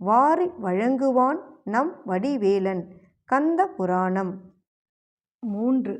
வாரி வழங்குவான் நம் வடிவேலன். கந்த புராணம். மூன்று.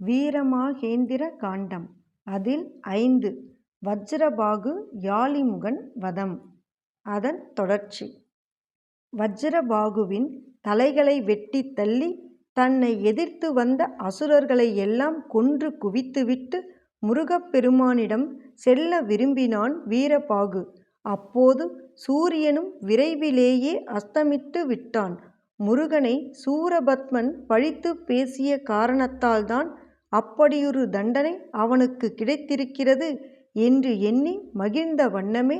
வீரமாகேந்திர காண்டம். அதில் ஐந்து. வஜ்ரபாகு யாளிமுகன் வதம். அதன் தொடர்ச்சி. வஜ்ரபாகுவின் தலைகளை வெட்டித் தள்ளி தன்னை எதிர்த்து வந்த அசுரர்களை எல்லாம் கொன்று குவித்துவிட்டு முருகப்பெருமானிடம் செல்ல விரும்பினான் வீரபாகு. அப்போது சூரியனும் விரைவிலேயே அஸ்தமித்து விட்டான். முருகனை சூரபத்மன் பழித்துப் பேசிய காரணத்தால்தான் அப்படியொரு தண்டனை அவனுக்கு கிடைத்திருக்கிறது என்று எண்ணி மகிழ்ந்த வண்ணமே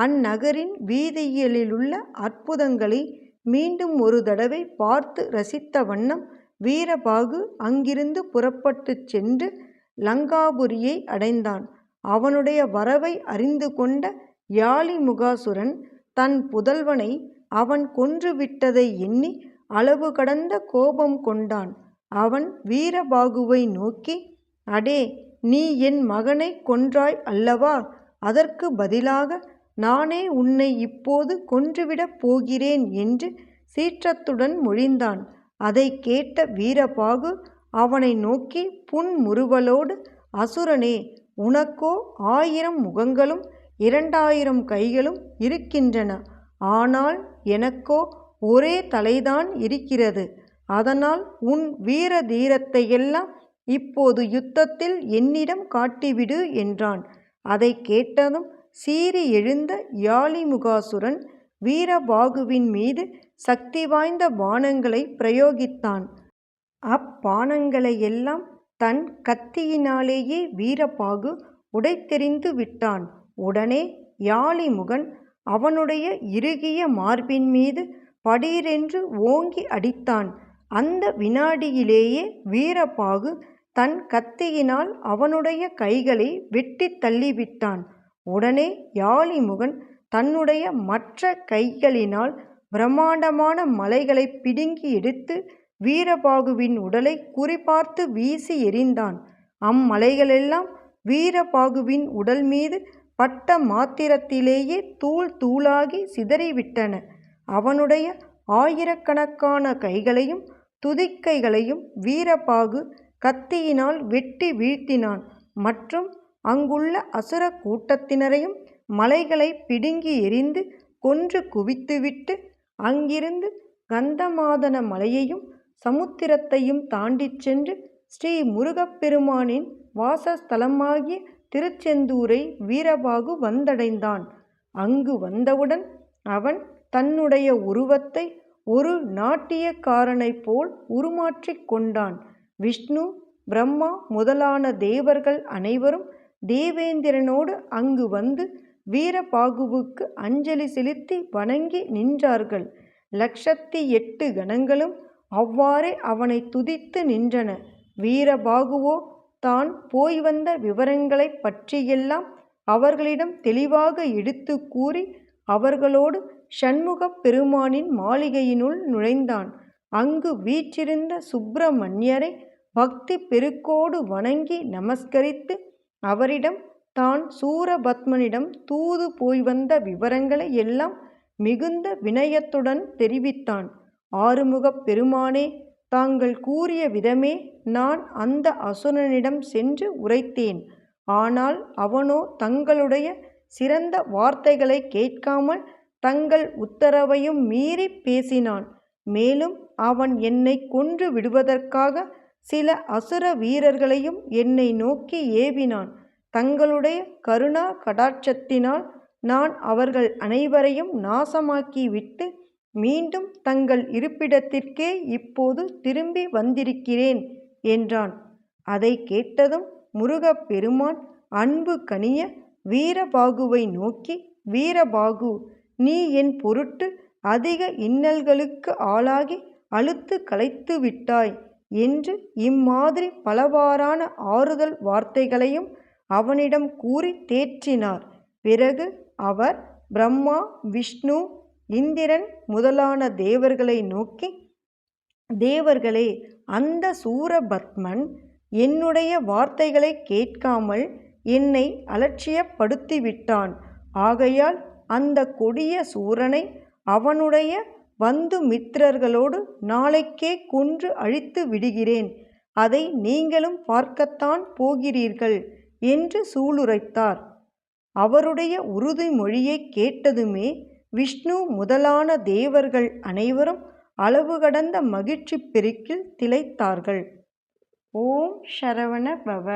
அந்நகரின் வீதியியலிலுள்ள அற்புதங்களை மீண்டும் ஒரு தடவை பார்த்து ரசித்த வண்ணம் வீரபாகு அங்கிருந்து புறப்பட்டுச் சென்று லங்காபுரியை அடைந்தான். அவனுடைய வரவை அறிந்து கொண்ட யாளிமுகாசுரன் தன் புதல்வனை அவன் கொன்றுவிட்டதை எண்ணி அளவு கடந்த கோபம் கொண்டான். அவன் வீரபாகுவை நோக்கி அடே நீ என் மகனைக் கொன்றாய் அல்லவா? அதற்கு பதிலாக நானே உன்னை இப்போது கொன்றுவிடப் போகிறேன் என்று சீற்றத்துடன் மொழிந்தான். அதைக் கேட்ட வீரபாகு அவனை நோக்கி புன்முறுவலோடு அசுரனே உனக்கோ ஆயிரம் முகங்களும் இரண்டாயிரம் கைகளும் இருக்கின்றன. ஆனால் எனக்கோ ஒரே தலைதான் இருக்கிறது. அதனால் உன் வீர தீரத்தையெல்லாம் இப்போது யுத்தத்தில் என்னிடம் காட்டிவிடு என்றான். அதைக் கேட்டதும் சீறி எழுந்த யாழிமுகாசுரன் வீரபாகுவின் மீது சக்தி வாய்ந்த பானங்களை பிரயோகித்தான். அப்பானங்களையெல்லாம் தன் கத்தியினாலேயே வீரபாகு உடைத்தெறிந்து விட்டான். உடனே யாளிமுகன் அவனுடைய இறுகிய மார்பின் மீது படீரென்று ஓங்கி அடித்தான். அந்த வினாடியிலேயே வீரபாகு தன் கத்தியினால் அவனுடைய கைகளை வெட்டி தள்ளிவிட்டான். உடனே யாளிமுகன் தன்னுடைய மற்ற கைகளினால் பிரம்மாண்டமான மலைகளை பிடுங்கி எடுத்து வீரபாகுவின் உடலை குறிபார்த்து வீசி எறிந்தான். அம்மலைகளெல்லாம் வீரபாகுவின் உடல் மீது பட்ட மாத்திரத்திலேயே தூள் தூளாகி சிதறிவிட்டன. அவனுடைய ஆயிரக்கணக்கான கைகளையும் துதிக்கைகளையும் வீரபாகு கத்தியினால் வெட்டி வீழ்த்தினான். மற்றும் அங்குள்ள அசுர கூட்டத்தினரையும் மலைகளை பிடுங்கி எறிந்து கொன்று குவித்துவிட்டு அங்கிருந்து கந்தமாதன மலையையும் சமுத்திரத்தையும் தாண்டிச் சென்று ஸ்ரீ முருகப்பெருமானின் வாசஸ்தலமாகிய திருச்செந்தூரை வீரபாகு வந்தடைந்தான். அங்கு வந்தவுடன் அவன் தன்னுடைய உருவத்தை ஒரு நாட்டியக்காரனைப் போல் உருமாற்றிக் கொண்டான். விஷ்ணு பிரம்மா முதலான தேவர்கள் அனைவரும் தேவேந்திரனோடு அங்கு வந்து வீரபாகுவுக்கு அஞ்சலி செலுத்தி வணங்கி நின்றார்கள். லட்சத்தி எட்டு கணங்களும் அவ்வாறே அவனை துதித்து நின்றன. வீரபாகுவோ தான் போய் வந்த விவரங்களைப் பற்றியெல்லாம் அவர்களிடம் தெளிவாக எடுத்து கூறி அவர்களோடு சண்முகப் பெருமானின் மாளிகையினுள் நுழைந்தான். அங்கு வீற்றிருந்த சுப்பிரமணியரை பக்தி பெருக்கோடு வணங்கி நமஸ்கரித்து அவரிடம் தான் சூரபத்மனிடம் தூது போய் வந்த விவரங்களை எல்லாம் மிகுந்த வினயத்துடன் தெரிவித்தான். ஆறுமுகப் பெருமானே தாங்கள் கூறிய விதமே நான் அந்த அசுரனிடம் சென்று உரைத்தேன். ஆனால் அவனோ தங்களுடைய சிறந்த வார்த்தைகளை கேட்காமல் தங்கள் உத்தரவையும் மீறி பேசினான். மேலும் அவன் என்னை கொன்று விடுவதற்காக சில அசுர வீரர்களையும் என்னை நோக்கி ஏவினான். தங்களுடைய கருணா கடாட்சத்தினால் நான் அவர்கள் அனைவரையும் நாசமாக்கி விட்டு மீண்டும் தங்கள் இருப்பிடத்திற்கே இப்போது திரும்பி வந்திருக்கிறேன் என்றான் அதை கேட்டதும் முருகப்பெருமான் அன்பு கனிய வீரபாகுவை நோக்கி வீரபாகு நீ என் பொருட்டு அதிக இன்னல்களுக்கு ஆளாகி அழுத்து களைத்து விட்டாய் என்று இம்மாதிரி பலவாறான ஆறுதல் வார்த்தைகளையும் அவனிடம் கூறி தேற்றினார். பிறகு அவர் பிரம்மா விஷ்ணு இந்திரன் முதலான தேவர்களை நோக்கி தேவர்களே அந்த சூரபத்மன் என்னுடைய வார்த்தைகளை கேட்காமல் என்னை அலட்சியப்படுத்திவிட்டான். ஆகையால் அந்த கொடிய சூரனை அவனுடைய பந்துமித்திரர்களோடு நாளைக்கே கொன்று அழித்து விடுகிறேன். அதை நீங்களும் பார்க்கத்தான் போகிறீர்கள் என்று சூளுரைத்தார். அவருடைய உறுதிமொழியைக் கேட்டதுமே விஷ்ணு முதலான தேவர்கள் அனைவரும் அளவு கடந்த மகிழ்ச்சி பெருக்கில் திளைத்தார்கள். ஓம் சரவண பவ!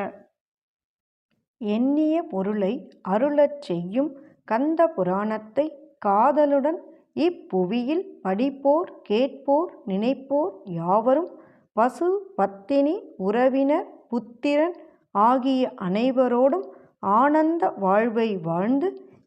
எண்ணிய பொருளை அருளச் செய்யும் கந்த புராணத்தை காதலுடன் இப்புவியில் படிப்போர் கேட்போர் நினைப்போர் யாவரும் பசு பத்தினி உறவினர் புத்திரன் ஆகிய அனைவரோடும் ஆனந்த வாழ்வை வாழ்ந்து